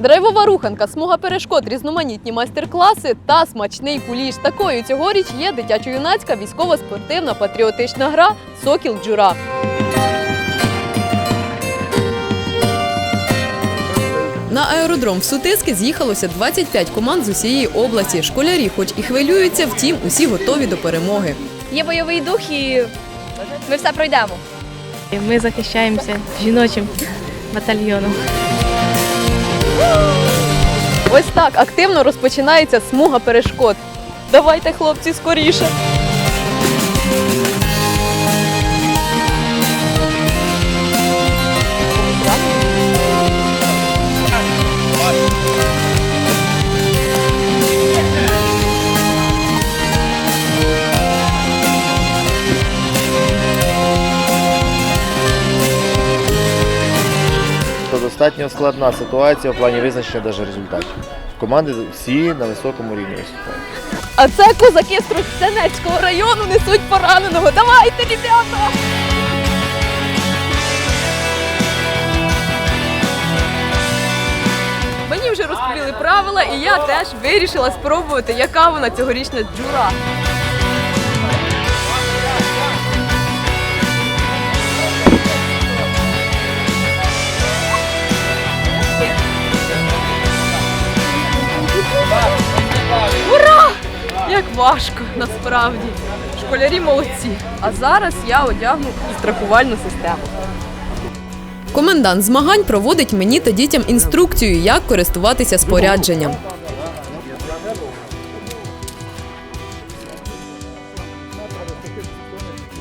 Драйвова руханка, смуга перешкод, різноманітні майстер-класи та смачний куліш. Такою цьогоріч є дитячо-юнацька військово-спортивна патріотична гра Сокіл Джура. На аеродром в Сутиски з'їхалося 25 команд з усієї області. Школярі, хоч і хвилюються, втім, усі готові до перемоги. Є бойовий дух і ми все пройдемо. Ми захищаємося жіночим батальйоном. Ось так активно розпочинається смуга перешкод. Давайте, хлопці, скоріше. Достатньо складна ситуація в плані визначення навіть результатів. Команди всі на високому рівні виступають. А це козаки з Тростянецького району несуть пораненого. Давайте, ребята! Мені вже розповіли правила, і я теж вирішила спробувати, яка вона цьогорічна джура. Важко, насправді. Школярі молодці. А зараз я одягну страхувальну систему. Комендант змагань проводить мені та дітям інструкцію, як користуватися спорядженням.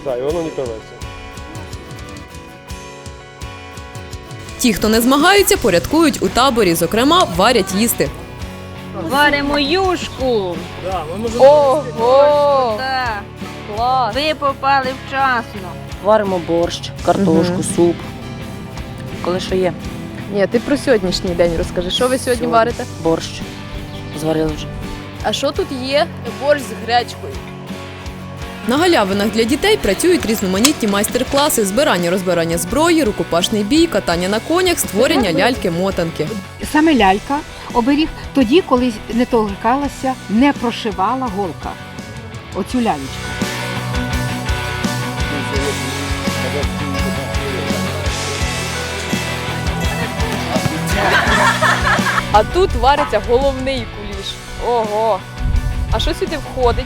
Так, і воно не пилиться. Ті, хто не змагаються, порядкують у таборі, зокрема, варять їсти. Варимо юшку. Ого! Да. Клас! Ви попали вчасно. Варимо борщ, картошку, Мгм. суп. Коли що є, Ні, ти про сьогоднішній день розкажи. Що ви сьогодні Сьогодні. варите? борщ. Зварили вже. А що тут є? Борщ з гречкою. На галявинах для дітей працюють різноманітні майстер-класи, збирання розбирання зброї, рукопашний бій, катання на конях, створення ляльки-мотанки. Саме лялька оберіг тоді, коли не торкалася, не прошивала голка. Оцю лялечку. А тут вариться головний куліш. Ого! А що сюди входить?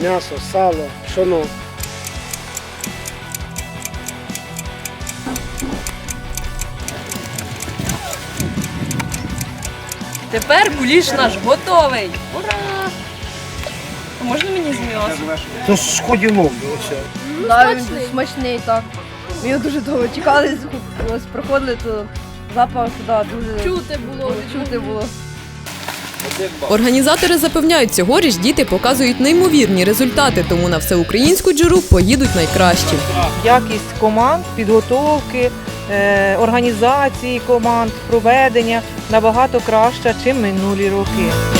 М'ясо, сало, пшоно. Тепер куліш наш готовий. Ура! А можна мені з м'ясом? То ж ходілок. Да, він смачний, так. Ми його дуже довго чекали, ось проходили, то запах да, дуже Чути було. чути було. Організатори запевняють, цьогоріч діти показують неймовірні результати, тому на всеукраїнську джуру поїдуть найкращі. якість команд, підготовки, організації команд, проведення набагато краща, ніж минулі роки.